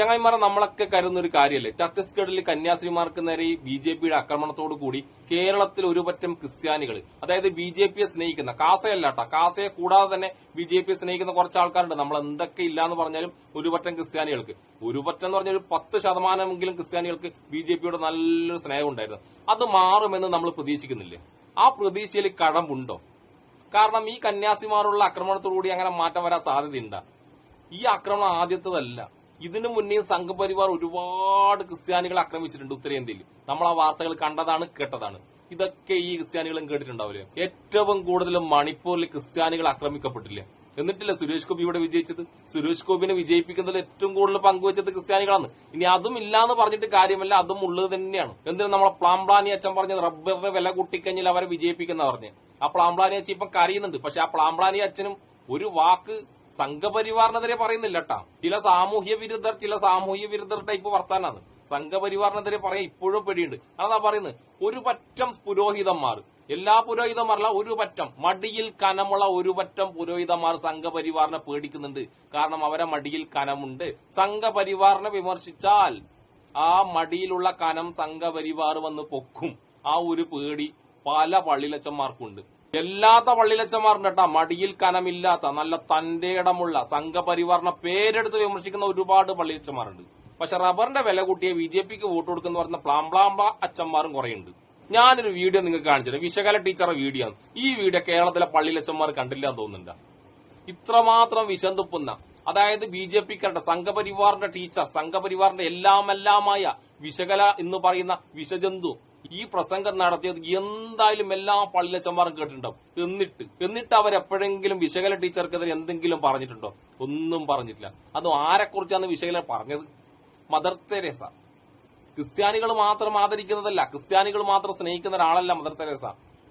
ചങ്ങായിമാരെ നമ്മളൊക്കെ കരുതുന്ന ഒരു കാര്യമല്ലേ ഛത്തീസ്ഗഡിൽ കന്യാസ്ത്രീമാർക്ക് നേരെ ഈ ബി ജെ പിയുടെ ആക്രമണത്തോടു കൂടി കേരളത്തിൽ ഒരുപറ്റം ക്രിസ്ത്യാനികൾ അതായത് ബി ജെ പിയെ സ്നേഹിക്കുന്ന കാസയല്ല കേട്ടോ കാസയെ കൂടാതെ തന്നെ ബി ജെ പിയെ സ്നേഹിക്കുന്ന കുറച്ച് ആൾക്കാരുണ്ട് നമ്മൾ എന്തൊക്കെ ഇല്ലാന്ന് പറഞ്ഞാലും ഒരുപറ്റം ക്രിസ്ത്യാനികൾക്ക്. ഒരുപറ്റം എന്ന് പറഞ്ഞാൽ ഒരു പത്ത് ശതമാനമെങ്കിലും ക്രിസ്ത്യാനികൾക്ക് ബി ജെ പിയോട് നല്ലൊരു സ്നേഹം ഉണ്ടായിരുന്നു അത് മാറുമെന്ന് നമ്മൾ പ്രതീക്ഷിക്കുന്നില്ലേ? ആ പ്രതീക്ഷയിൽ കഴമ്പുണ്ടോ കാരണം ഈ കന്യാസിമാരുള്ള ആക്രമണത്തോടുകൂടി അങ്ങനെ മാറ്റം വരാൻ സാധ്യതയുണ്ട്? ഈ ആക്രമണം ആദ്യത്തേതല്ല. ഇതിനു മുന്നേ സംഘപരിവാർ ഒരുപാട് ക്രിസ്ത്യാനികളെ ആക്രമിച്ചിട്ടുണ്ട് ഉത്തരേന്ത്യയിൽ. നമ്മൾ ആ വാർത്തകൾ കണ്ടതാണ് കേട്ടതാണ്. ഇതൊക്കെ ഈ ക്രിസ്ത്യാനികളും കേട്ടിട്ടുണ്ടാവില്ലേ? ഏറ്റവും കൂടുതൽ മണിപ്പൂരിൽ ക്രിസ്ത്യാനികൾ ആക്രമിക്കപ്പെട്ടില്ലേ? എന്നിട്ടില്ല സുരേഷ് ഗോപി ഇവിടെ വിജയിച്ചത്? സുരേഷ് ഗോപിനെ വിജയിപ്പിക്കുന്നതിൽ ഏറ്റവും കൂടുതൽ പങ്കുവച്ചത് ക്രിസ്ത്യാനികളാണ്. ഇനി അതും ഇല്ലാന്ന് പറഞ്ഞിട്ട് കാര്യമല്ല അതും ഉള്ളത് തന്നെയാണ്. എന്തിനാ നമ്മളെ പ്ലാംപ്ലാനി അച്ഛൻ പറഞ്ഞത് റബ്ബറിന്റെ വില കൂട്ടിക്കഴിഞ്ഞാൽ അവരെ വിജയിപ്പിക്കുന്ന പറഞ്ഞ്? ആ പ്ലാംപ്ലാനി അച്ഛൻ ഇപ്പം കരയുന്നുണ്ട് പക്ഷെ ആ പ്ലാംപ്ലാനി അച്ഛനും ഒരു വാക്ക് സംഘപരിവാറിനെതിരെ പറയുന്നില്ല കേട്ടാ ചില സാമൂഹ്യ വിരുദ്ധർ ചില സാമൂഹ്യ വിരുദ്ധർ ടൈപ്പ് വർത്താനാണ്. സംഘപരിവാറിനെതിരെ പറയാൻ ഇപ്പോഴും പേടിയുണ്ട്. അതാ പറയുന്നത്. ഒരു പറ്റം പുരോഹിതന്മാർ. എല്ലാ പുരോഹിതന്മാരല്ല ഒരു പറ്റം. മടിയിൽ കനമുള്ള ഒരു പറ്റം പുരോഹിതന്മാർ സംഘപരിവാറിനെ പേടിക്കുന്നുണ്ട്. കാരണം അവരെ മടിയിൽ കനമുണ്ട്. സംഘപരിവാറിനെ വിമർശിച്ചാൽ ആ മടിയിലുള്ള കനം സംഘപരിവാർ വന്ന് പൊക്കും. ആ ഒരു പേടി പല പള്ളിലച്ചന്മാർക്കുണ്ട് എല്ലാത്ത പള്ളിലച്ചന്മാരുണ്ട് കേട്ടാ മടിയിൽ കനമില്ലാത്ത നല്ല തന്റെ ഇടമുള്ള സംഘപരിവാറിനെ പേരെടുത്ത് വിമർശിക്കുന്ന ഒരുപാട് പള്ളിലച്ചന്മാരുണ്ട് പക്ഷെ റബ്ബറിന്റെ വില കൂട്ടിയ ബി ജെ പിക്ക് വോട്ട് കൊടുക്കുന്ന പറഞ്ഞ പ്ലാംപ്ലാംബ അച്ഛന്മാരും കുറേയുണ്ട്. ഞാനൊരു വീഡിയോ നിങ്ങൾക്ക് കാണിച്ചില്ല വിശകല ടീച്ചറെ വീഡിയോ ഈ വീഡിയോ കേരളത്തിലെ പള്ളിയിലച്ചന്മാർ കണ്ടില്ല എന്ന് തോന്നുന്നുണ്ട്. ഇത്രമാത്രം വിശന്തുപ്പുന്ന അതായത് ബി ജെ പിക്കാരുടെ സംഘപരിവാറിന്റെ ടീച്ചർ സംഘപരിവാറിന്റെ എല്ലാമെല്ലാമായ വിശകല എന്ന് പറയുന്ന വിഷജന്തു ഈ പ്രസംഗം നടത്തിയത് എന്തായാലും എല്ലാ പള്ളിയച്ചന്മാരും കേട്ടിട്ടുണ്ടാവും. എന്നിട്ട് എന്നിട്ട് അവരെപ്പോഴെങ്കിലും വിശകല ടീച്ചർക്കെതിരെ എന്തെങ്കിലും പറഞ്ഞിട്ടുണ്ടോ? ഒന്നും പറഞ്ഞിട്ടില്ല. അത് ആരെക്കുറിച്ചാണ് വിശകല പറഞ്ഞത്? മദർ തെരേസ ക്രിസ്ത്യാനികൾ മാത്രം ആദരിക്കുന്നതല്ല ക്രിസ്ത്യാനികൾ മാത്രം സ്നേഹിക്കുന്ന ഒരാളല്ല മദർ തെരേസ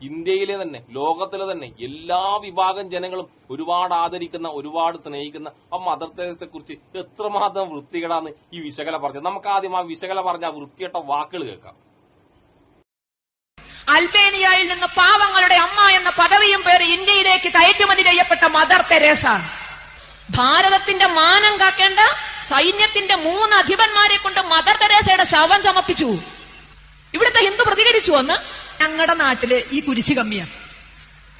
ഇന്ത്യയിലെ തന്നെ ലോകത്തിലെ തന്നെ എല്ലാ വിഭാഗം ജനങ്ങളും ഒരുപാട് ആദരിക്കുന്ന ഒരുപാട് സ്നേഹിക്കുന്ന ആ മദർ തെരേസയെ കുറിച്ച് എത്രമാത്രം വൃത്തികേടാന്ന് ഈ വിശകല പറഞ്ഞത്? നമുക്ക് ആദ്യം ആ വിശകല പറഞ്ഞ ആ വൃത്തിയട്ട വാക്കുകൾ കേൾക്കാം. അൽബേനിയയിൽ നിന്ന് പാവങ്ങളുടെ അമ്മ എന്ന പദവിയും പേര് ഇന്ത്യയിലേക്ക് കയറ്റുമതി ചെയ്യപ്പെട്ട മദർ തെരേസ. ഭാരതത്തിന്റെ മാനം കാക്കേണ്ട സൈന്യത്തിന്റെ മൂന്ന് അധിപന്മാരെ കൊണ്ട് മദർ തെരേസയുടെ ശവം ചമപ്പിച്ചു. ഇവിടുത്തെ ഹിന്ദു പ്രതികരിച്ചു അന്ന് ഞങ്ങളുടെ നാട്ടിൽ ഈ കുരിശ് കമ്മിയാ.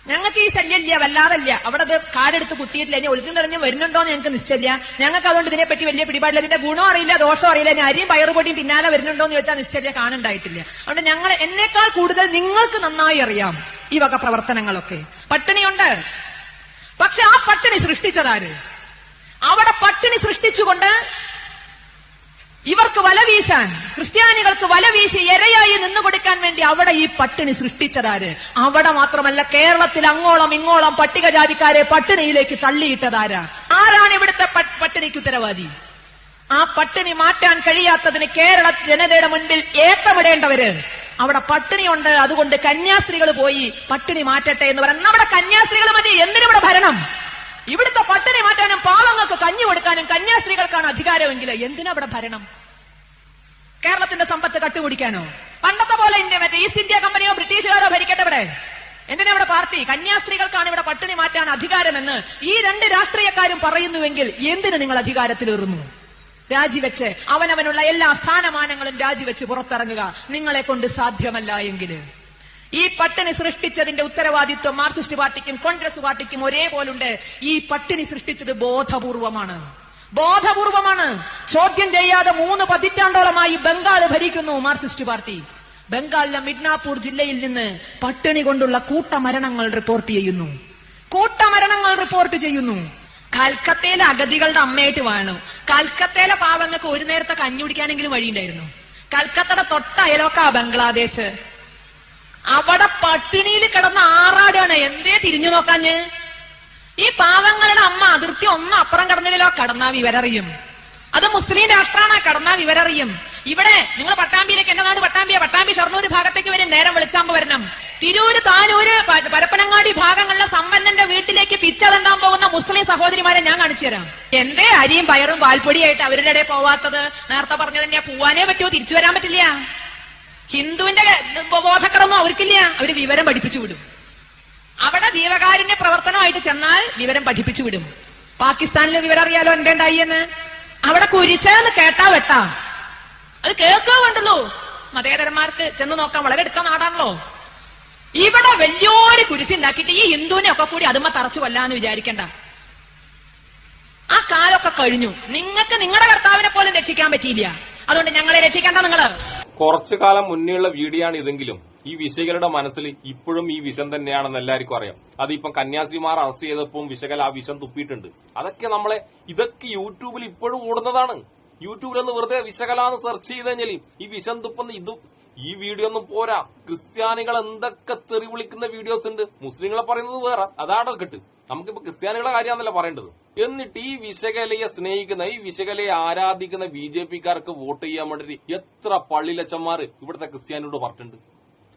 ഞങ്ങൾക്ക് ഈ ശല്യമില്ല വല്ലാതല്ല. അവിടെ അത് കാടെടുത്ത് കുത്തിയിട്ടില്ല. ഇനി ഒളിച്ചു നിറഞ്ഞ് വരുന്നുണ്ടോ എന്ന് ഞങ്ങൾക്ക് നിശ്ചയില്ല ഞങ്ങൾക്ക് അതുകൊണ്ട് ഇതിനെപ്പറ്റി വലിയ പിടിപാടില്ല. ഇതിന്റെ ഗുണം അറിയില്ല ദോഷം അറിയില്ല. ഇനി അരിയും പയറുപൊടിയും പിന്നാലെ വരുന്നുണ്ടോന്ന് ചോദിച്ചാൽ നിശ്ചയില്ല കാണുണ്ടായിട്ടില്ല. അതുകൊണ്ട് ഞങ്ങൾ എന്നേക്കാൾ കൂടുതൽ നിങ്ങൾക്ക് നന്നായി അറിയാം ഈ വക പ്രവർത്തനങ്ങളൊക്കെ. പട്ടിണിയുണ്ട്. പക്ഷെ ആ പട്ടിണി സൃഷ്ടിച്ചതാര്? അവിടെ പട്ടിണി സൃഷ്ടിച്ചുകൊണ്ട് ഇവർക്ക് വല വീശാൻ ക്രിസ്ത്യാനികൾക്ക് വല വീശി ഇരയായി നിന്നു കൊടുക്കാൻ വേണ്ടി അവിടെ ഈ പട്ടിണി സൃഷ്ടിച്ചതാര്? അവിടെ മാത്രമല്ല കേരളത്തിൽ അങ്ങോളം ഇങ്ങോളം പട്ടികജാതിക്കാരെ പട്ടിണിയിലേക്ക് തള്ളിയിട്ടതാരാ? ആരാണ് ഇവിടുത്തെ പട്ടിണിക്ക് ഉത്തരവാദി? ആ പട്ടിണി മാറ്റാൻ കഴിയാത്തതിന് കേരള ജനതയുടെ മുൻപിൽ ഏത്തമിടേണ്ടവര്? അവിടെ പട്ടിണിയുണ്ട് അതുകൊണ്ട് കന്യാസ്ത്രീകൾ പോയി പട്ടിണി മാറ്റട്ടെ എന്ന് പറയുന്നത് നമ്മുടെ കന്യാസ്ത്രീകൾ മതി എന്തിനും ഇവിടെ ഭരണം? ഇവിടുത്തെ പട്ടിണി മാറ്റാനും പാവങ്ങൾക്ക് കഞ്ഞി കൊടുക്കാനും കന്യാസ്ത്രീകൾക്കാണ് അധികാരമെങ്കിൽ എന്തിനാ ഇവിടെ ഭരണം? കേരളത്തിന്റെ സമ്പത്ത് കട്ടുപിടിക്കാനോ? പണ്ടത്തെ പോലെ ഇന്ത്യ മറ്റേ ഈസ്റ്റ് ഇന്ത്യ കമ്പനിയോ ബ്രിട്ടീഷുകാരോ ഭരിക്കട്ടെ ഇവിടെ? എന്തിനാ ഇവിടെ പാർട്ടി? കന്യാസ്ത്രീകൾക്കാണ് ഇവിടെ പട്ടിണി മാറ്റാൻ അധികാരമെന്ന് ഈ രണ്ട് രാഷ്ട്രീയക്കാരും പറയുന്നുവെങ്കിൽ എന്തിനു നിങ്ങൾ അധികാരത്തിലേറുന്നു? രാജിവെച്ച് അവനവനുള്ള എല്ലാ സ്ഥാനമാനങ്ങളും രാജിവെച്ച് പുറത്തിറങ്ങുക നിങ്ങളെ കൊണ്ട് സാധ്യമല്ല എങ്കിൽ. ഈ പട്ടിണി സൃഷ്ടിച്ചതിന്റെ ഉത്തരവാദിത്വം മാർക്സിസ്റ്റ് പാർട്ടിക്കും കോൺഗ്രസ് പാർട്ടിക്കും ഒരേപോലുണ്ട്. ഈ പട്ടിണി സൃഷ്ടിച്ചത് ബോധപൂർവമാണ്. ബോധപൂർവമാണ്. ചോദ്യം ചെയ്യാതെ മൂന്ന് പതിറ്റാണ്ടോളമായി ബംഗാൾ ഭരിക്കുന്നു മാർക്സിസ്റ്റ് പാർട്ടി. ബംഗാളിലെ മിഡ്നാപൂർ ജില്ലയിൽ നിന്ന് പട്ടിണി കൊണ്ടുള്ള കൂട്ടമരണങ്ങൾ റിപ്പോർട്ട് ചെയ്യുന്നു. കൂട്ടമരണങ്ങൾ റിപ്പോർട്ട് ചെയ്യുന്നു. കൽക്കത്തയിലെ അഗതികളുടെ അമ്മയായിട്ട് വേണം. കൽക്കത്തയിലെ പാവങ്ങൾക്ക് ഒരു നേരത്തെ കഞ്ഞി കുടിക്കാനെങ്കിലും വഴിയുണ്ടായിരുന്നു. കൽക്കത്തയുടെ തൊട്ട അയലോക്ക ബംഗ്ലാദേശ്. അവിടെ പട്ടിണിയിൽ കിടന്ന ആറാടാണ്. എന്തേ തിരിഞ്ഞു നോക്കാഞ്ഞ്? ഈ പാവങ്ങളുടെ അമ്മ അതിർത്തി ഒന്നും അപ്പുറം കടന്നില്ലല്ലോ കടന്നാ വിവരറിയും. അത് മുസ്ലിം രാഷ്ട്രമാണ് കടന്നാ വിവരറിയും. ഇവിടെ നിങ്ങൾ പട്ടാമ്പിയിലേക്ക് എന്റെ നാട് പട്ടാമ്പിയ. പട്ടാമ്പി ഷൊർണൂർ ഭാഗത്തേക്ക് വരും നേരം വെളിച്ചാമ്പ് വരണം. തിരൂര് താനൂര് പരപ്പനങ്ങാടി ഭാഗങ്ങളിലെ സമ്പന്നന്റെ വീട്ടിലേക്ക് പിച്ചതണ്ടാൻ പോകുന്ന മുസ്ലിം സഹോദരിമാരെ ഞാൻ കാണിച്ചു തരാം. എന്തേ അരിയും പയറും പാൽപ്പൊടിയായിട്ട് അവരുടെ ഇടയിൽ പോവാത്തത്? നേരത്തെ പറഞ്ഞത് തന്നെയാ. പോവാനേ പറ്റുമോ തിരിച്ചു വരാൻ പറ്റില്ല. ഹിന്ദുവിന്റെ ബോധക്കടമൊന്നും അവർക്കില്ല. അവർ വിവരം പഠിപ്പിച്ചു വിടും. അവിടെ ജീവകാരുണ്യ പ്രവർത്തനമായിട്ട് ചെന്നാൽ വിവരം പഠിപ്പിച്ചു വിടും. പാകിസ്ഥാനിലെ വിവരം അറിയാലോ എന്റെ ഉണ്ടായി എന്ന്? അവിടെ കുരിശെന്ന് കേട്ടാ വെട്ടാ. അത് കേൾക്കുക വേണ്ടുള്ളൂ. മതേതരന്മാർക്ക് ചെന്ന് നോക്കാൻ വളരെ എടുത്ത നാടാണല്ലോ. ഇവിടെ വലിയൊരു കുരിശി ഉണ്ടാക്കിയിട്ട് ഈ ഹിന്ദുവിനെ ഒക്കെ കൂടി അതുമ്മ തറച്ചു കൊല്ലാന്ന് വിചാരിക്കണ്ട. ആ കാലൊക്കെ കഴിഞ്ഞു. നിങ്ങൾക്ക് നിങ്ങളുടെ കർത്താവിനെ പോലും രക്ഷിക്കാൻ പറ്റിയില്ല. അതുകൊണ്ട് ഞങ്ങളെ രക്ഷിക്കണ്ട നിങ്ങൾ. കുറച്ചു കാലം മുന്നേയുള്ള വീഡിയോ ആണ് ഇതെങ്കിലും. ഈ വിശകരുടെ മനസ്സിൽ ഇപ്പോഴും ഈ വിഷം തന്നെയാണെന്ന് എല്ലാവർക്കും അറിയാം. അതിപ്പം കന്യാസ്ത്രീമാർ അറസ്റ്റ് ചെയ്തപ്പോൾ വിശകൽ ആ വിഷം തുപ്പിയിട്ടുണ്ട്. അതൊക്കെ നമ്മളെ ഇതൊക്കെ യൂട്യൂബിൽ ഇപ്പോഴും ഓടുന്നതാണ്. യൂട്യൂബിൽ ഒന്ന് വെറുതെ വിശകലാന്ന് സെർച്ച് ചെയ്ത് കഴിഞ്ഞാൽ ഈ വിഷം തുപ്പുന്ന ഇതും ഈ വീഡിയോ ഒന്നും പോരാ. ക്രിസ്ത്യാനികൾ എന്തൊക്കെ തെറി വിളിക്കുന്ന വീഡിയോസ് ഉണ്ട്. മുസ്ലിങ്ങളെ പറയുന്നത് വേറെ. അതാണോ കിട്ടും. നമുക്കിപ്പോ ക്രിസ്ത്യാനികളെ കാര്യമാണല്ലോ പറയേണ്ടത്. എന്നിട്ട് ഈ വിശകലയെ സ്നേഹിക്കുന്ന ഈ വിശകലയെ ആരാധിക്കുന്ന ബി ജെ പിക്കാർക്ക് വോട്ട് ചെയ്യാൻ വേണ്ടി എത്ര പള്ളിലച്ചന്മാർ ഇവിടുത്തെ ക്രിസ്ത്യാനിയോട് പറഞ്ഞിട്ടുണ്ട്.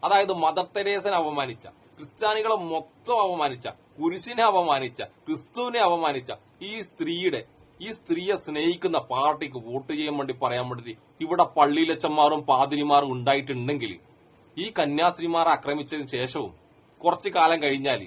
അതായത് മദർ തെരേസനെ അപമാനിച്ച ക്രിസ്ത്യാനികളെ മൊത്തം അപമാനിച്ച കുരിശിനെ അപമാനിച്ച ക്രിസ്തുവിനെ അപമാനിച്ച ഈ സ്ത്രീയുടെ ഈ സ്ത്രീയെ സ്നേഹിക്കുന്ന പാർട്ടിക്ക് വോട്ട് ചെയ്യാൻ വേണ്ടി പറയാൻ വേണ്ടി ഇവിടെ പള്ളിയിലച്ചന്മാരും പാതിരിമാരും ഉണ്ടായിട്ടുണ്ടെങ്കിൽ ഈ കന്യാസ്ത്രീമാരെ ആക്രമിച്ചതിന് ശേഷവും കുറച്ചു കാലം കഴിഞ്ഞാൽ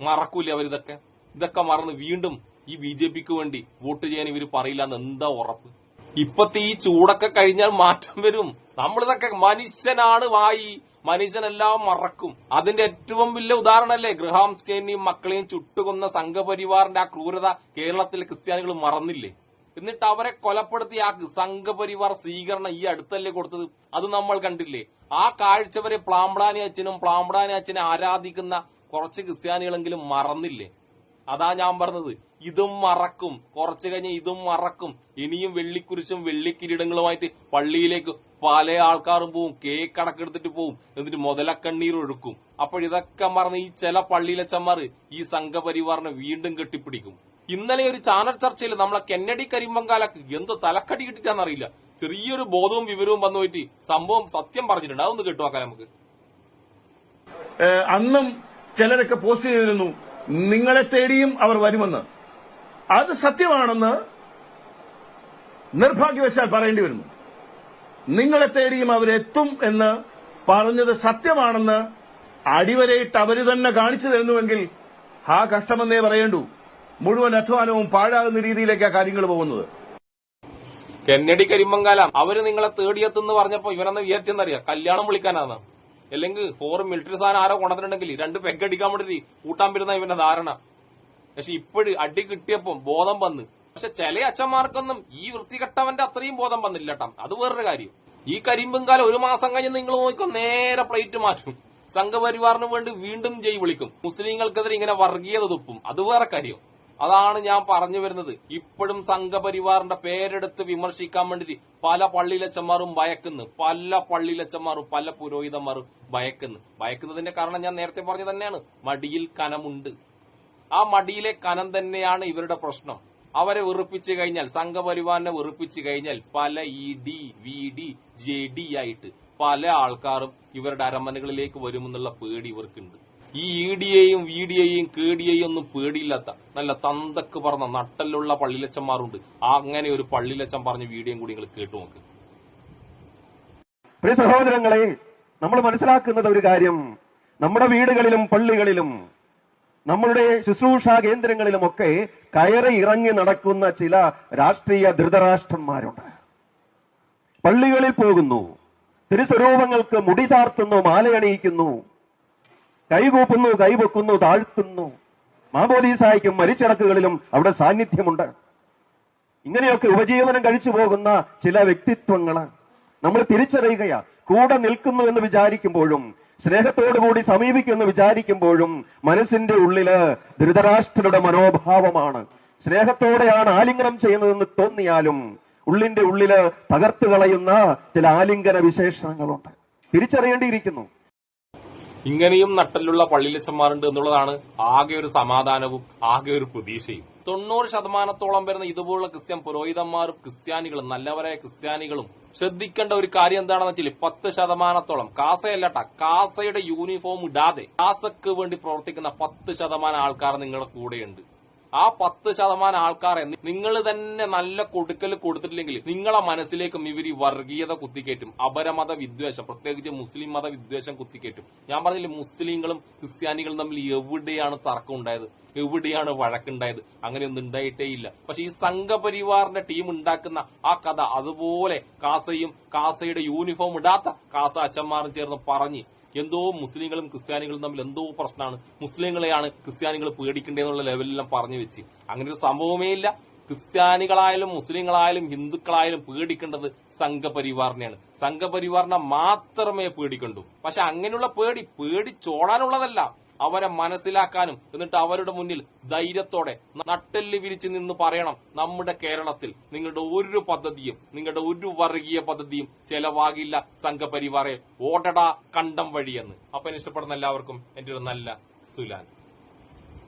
മറക്കൂല അവരിതൊക്കെ? ഇതൊക്കെ മറന്ന് വീണ്ടും ഈ ബി ജെ പിക്ക് വേണ്ടി വോട്ട് ചെയ്യാൻ ഇവർ പറയില്ല എന്ന് എന്താ ഉറപ്പ്? ഇപ്പത്തെ ഈ ചൂടൊക്കെ കഴിഞ്ഞാൽ മാറ്റം വരും. നമ്മളിതൊക്കെ മനുഷ്യനാണ് വായി. മനുഷ്യനെല്ലാം മറക്കും. അതിന്റെ ഏറ്റവും വലിയ ഉദാഹരണമല്ലേ ഗ്രഹാം സ്റ്റേനെയും മക്കളെയും ചുട്ടുകൊന്ന സംഘപരിവാറിന്റെ ആ ക്രൂരത കേരളത്തിലെ ക്രിസ്ത്യാനികൾ മറന്നില്ലേ? എന്നിട്ട് അവരെ കൊലപ്പെടുത്തി ആ സംഘപരിവാർ സ്വീകരണം ഈ അടുത്തല്ലേ കൊടുത്തത്? അത് നമ്മൾ കണ്ടില്ലേ? ആ കാഴ്ച വരെ പ്ലാമ്പ്ടാനി അച്ഛനും പ്ലാമ്പ്ടാനി അച്ഛനെ ആരാധിക്കുന്ന കുറച്ച് ക്രിസ്ത്യാനികളെങ്കിലും മറന്നില്ലേ? അതാ ഞാൻ പറഞ്ഞത്. ഇതും മറക്കും. കുറച്ചു കഴിഞ്ഞ് ഇതും മറക്കും. ഇനിയും വെള്ളിക്കുരിശും വെള്ളിക്കിരീടങ്ങളുമായിട്ട് പള്ളിയിലേക്ക് പല ആൾക്കാരും പോവും. കേക്ക് അടക്കെടുത്തിട്ട് പോവും. എന്നിട്ട് മുതലക്കണ്ണീർ ഒഴുക്കും. അപ്പോഴിതൊക്കെ മറന്ന് ഈ ചില പള്ളിയിലച്ചന്മാർ ഈ സംഘപരിവാറിനെ വീണ്ടും കെട്ടിപ്പിടിക്കും. ഇന്നലെ ഒരു ചാനൽ ചർച്ചയിൽ നമ്മളെ കെന്നഡി കരിമ്പങ്കാലക്ക് എന്തോ തലക്കടി കിട്ടിട്ടാന്നറിയില്ല ചെറിയൊരു ബോധവും വിവരവും വന്നു പോയിട്ട് സംഭവം സത്യം പറഞ്ഞിട്ടുണ്ട്. അതൊന്ന് കേട്ടുവാക്കാൻ നമുക്ക്. അന്നും ചിലരൊക്കെ പോസ്റ്റ് ചെയ്തിരുന്നു. നിങ്ങളെ തേടിയും അവർ വരുമെന്ന്. അത് സത്യമാണെന്ന് നിർഭാഗ്യവശാൽ പറയേണ്ടി വരുന്നു. നിങ്ങളെ തേടിയും അവരെത്തും എന്ന് പറഞ്ഞത് സത്യമാണെന്ന് അടിവരയിട്ട് അവർ തന്നെ കാണിച്ചു തരുന്നുവെങ്കിൽ ആ കഷ്ടമെന്നേ പറയേണ്ടു. മുഴുവൻ അധ്വാനവും പാഴാകുന്ന രീതിയിലേക്കാണ് കാര്യങ്ങൾ പോകുന്നത്. കെന്നഡി കരിമ്പങ്കാല അവർ നിങ്ങളെ തേടിയെത്തുന്ന് പറഞ്ഞപ്പോ ഇവരെന്ന് വിചാരിച്ചെന്നറിയാം? കല്യാണം വിളിക്കാനാണ്. അല്ലെങ്കിൽ ഫോറും മിലിറ്ററി സാധനം ആരോ കൊണ്ടുവന്നിട്ടുണ്ടെങ്കിൽ രണ്ട് പെഗ് അടിക്കാൻ വേണ്ടി കൂട്ടാൻ വരുന്ന ഇവന്റെ ധാരണ. പക്ഷെ ഇപ്പോഴും അടി കിട്ടിയപ്പം ബോധം വന്ന്. പക്ഷെ ചില അച്ഛന്മാർക്കൊന്നും ഈ വൃത്തികെട്ടവന്റെ അത്രയും ബോധം വന്നില്ല കേട്ടോ അത് വേറൊരു കാര്യം. ഈ കരിമ്പങ്കാലം ഒരു മാസം കഴിഞ്ഞ് നിങ്ങൾ നോക്കിക്കോ നേരെ പ്ലേറ്റ് മാറ്റും. സംഘപരിവാറിന് വേണ്ടി വീണ്ടും ജയ് വിളിക്കും. മുസ്ലിങ്ങൾക്കെതിരെ ഇങ്ങനെ വർഗീയത തുപ്പും. അത് വേറെ കാര്യം. അതാണ് ഞാൻ പറഞ്ഞു വരുന്നത്. ഇപ്പോഴും സംഘപരിവാറിന്റെ പേരെടുത്ത് വിമർശിക്കാൻ വേണ്ടി പല പള്ളിയിലച്ചന്മാരും ഭയക്കുന്നു. പല പള്ളിയിലച്ചന്മാരും പല പുരോഹിതന്മാരും ഭയക്കുന്നു. ഭയക്കുന്നതിന്റെ കാരണം ഞാൻ നേരത്തെ പറഞ്ഞു തന്നെയാണ്. മടിയിൽ കനമുണ്ട്. ആ മടിയിലെ കനം തന്നെയാണ് ഇവരുടെ പ്രശ്നം. അവരെ വെറുപ്പിച്ചു കഴിഞ്ഞാൽ സംഘപരിവാറിനെ വെറുപ്പിച്ചു കഴിഞ്ഞാൽ പല E D V D J D ആയിട്ട് പല ആൾക്കാരും ഇവരുടെ അരമനകളിലേക്ക് വരുമെന്നുള്ള പേടി ഇവർക്കുണ്ട്. ഈ ഇ ഡിയെയും വി ഡിയെയും കേടിയെയും ഒന്നും പേടിയില്ലാത്ത നല്ല തന്തക്ക് പറഞ്ഞ നട്ടലുള്ള പള്ളിലച്ചന്മാരുണ്ട് അങ്ങനെ ഒരു പള്ളിലച്ചൻ പറഞ്ഞ വീഡിയോയും കൂടി നിങ്ങൾ കേട്ടു നോക്ക്. പ്രിയ സഹോദരങ്ങളെ നമ്മൾ മനസ്സിലാക്കുന്നത് ഒരു കാര്യം. നമ്മുടെ വീടുകളിലും പള്ളികളിലും നമ്മളുടെ ശുശ്രൂഷാ കേന്ദ്രങ്ങളിലുമൊക്കെ കയറി ഇറങ്ങി നടക്കുന്ന ചില രാഷ്ട്രീയ ധൃതരാഷ്ട്രന്മാരുണ്ട്. പള്ളികളിൽ പോകുന്നു തിരുസ്വരൂപങ്ങൾക്ക് മുടി ചാർത്തുന്നു മാലയണിയിക്കുന്നു കൈകൂപ്പുന്നു കൈവെക്കുന്നു താഴ്ത്തുന്നു. മാബോധീസായിക്കും മരിച്ചടക്കുകളിലും അവിടെ സാന്നിധ്യമുണ്ട്. ഇങ്ങനെയൊക്കെ ഉപജീവനം കഴിച്ചു പോകുന്ന ചില വ്യക്തിത്വങ്ങൾ നമ്മൾ തിരിച്ചറിയുകയാ. കൂടെ നിൽക്കുന്നു എന്ന് വിചാരിക്കുമ്പോഴും സ്നേഹത്തോടുകൂടി സമീപിക്കുമെന്ന് വിചാരിക്കുമ്പോഴും മനസ്സിന്റെ ഉള്ളിൽ ധൃതരാഷ്ട്രരുടെ മനോഭാവമാണ്. സ്നേഹത്തോടെയാണ് ആലിംഗനം ചെയ്യുന്നതെന്ന് തോന്നിയാലും ഉള്ളിന്റെ ഉള്ളിൽ തകർത്തു കളയുന്ന ചില ആലിംഗന വിശേഷങ്ങളുണ്ട്. തിരിച്ചറിയേണ്ടിയിരിക്കുന്നു. ഇങ്ങനെയും നട്ടലുള്ള പള്ളിലച്ചന്മാരുണ്ട് എന്നുള്ളതാണ് ആകെ ഒരു സമാധാനവും ആകെ ഒരു പ്രതീക്ഷയും. തൊണ്ണൂറ് ശതമാനത്തോളം വരുന്ന ഇതുപോലുള്ള ക്രിസ്ത്യൻ പുരോഹിതന്മാരും ക്രിസ്ത്യാനികളും നല്ലവരായ ക്രിസ്ത്യാനികളും ശ്രദ്ധിക്കേണ്ട ഒരു കാര്യം എന്താണെന്ന് വെച്ചാൽ പത്ത് ശതമാനത്തോളം കാസയല്ലട്ട കാസയുടെ യൂണിഫോം ഇടാതെ കാസക്ക് വേണ്ടി പ്രവർത്തിക്കുന്ന പത്ത് ശതമാനം ആൾക്കാർ നിങ്ങളുടെ കൂടെയുണ്ട്. ആ പത്ത് ശതമാനം ആൾക്കാരെ നിങ്ങൾ തന്നെ നല്ല കൊടുക്കൽ കൊടുത്തിട്ടില്ലെങ്കിൽ നിങ്ങളെ മനസ്സിലേക്കും ഇവർ വർഗീയത കുത്തിക്കേറ്റും അപരമത വിദ്വേഷം പ്രത്യേകിച്ച് മുസ്ലിം മത വിദ്വേഷം കുത്തിക്കേറ്റും. ഞാൻ പറഞ്ഞില്ലേ മുസ്ലിങ്ങളും ക്രിസ്ത്യാനികളും തമ്മിൽ എവിടെയാണ് തർക്കം ഉണ്ടായത്? എവിടെയാണ് വഴക്കുണ്ടായത്? അങ്ങനെയൊന്നും ഉണ്ടായിട്ടേ ഇല്ല. പക്ഷെ ഈ സംഘപരിവാറിന്റെ ടീം ഉണ്ടാക്കുന്ന ആ കഥ അതുപോലെ കാസയും കാസയുടെ യൂണിഫോം ഇടാത്ത കാസ അച്ഛന്മാരും ചേർന്ന് പറഞ്ഞ് എന്തോ മുസ്ലിങ്ങളും ക്രിസ്ത്യാനികളും തമ്മിൽ എന്തോ പ്രശ്നമാണ്. മുസ്ലിങ്ങളെയാണ് ക്രിസ്ത്യാനികൾ പേടിക്കേണ്ടതെന്നുള്ള ലെവലിലെല്ലാം പറഞ്ഞു വെച്ച്. അങ്ങനെ ഒരു സംഭവമേ ഇല്ല. ക്രിസ്ത്യാനികളായാലും മുസ്ലിങ്ങളായാലും ഹിന്ദുക്കളായാലും പേടിക്കേണ്ടത് സംഘപരിവാറിനെയാണ്. സംഘപരിവാറിനെ മാത്രമേ പേടിക്കണ്ടു. പക്ഷെ അങ്ങനെയുള്ള പേടി പേടിച്ചോടാനുള്ളതല്ല അവരെ മനസ്സിലാക്കാനും എന്നിട്ട് അവരുടെ മുന്നിൽ ധൈര്യത്തോടെ നട്ടെല്ല് വിരിച്ച് നിന്ന് പറയണം നമ്മുടെ കേരളത്തിൽ നിങ്ങളുടെ ഒരു പദ്ധതിയും നിങ്ങളുടെ ഒരു വർഗീയ പദ്ധതിയും ചെലവാകില്ല സംഘപരിവാറെ. ഓടടാ കണ്ടം വഴിയെന്ന്. അപ്പൊ ഇഷ്ടപ്പെടുന്ന എല്ലാവർക്കും എന്റെ ഒരു നല്ല സുലാൻ.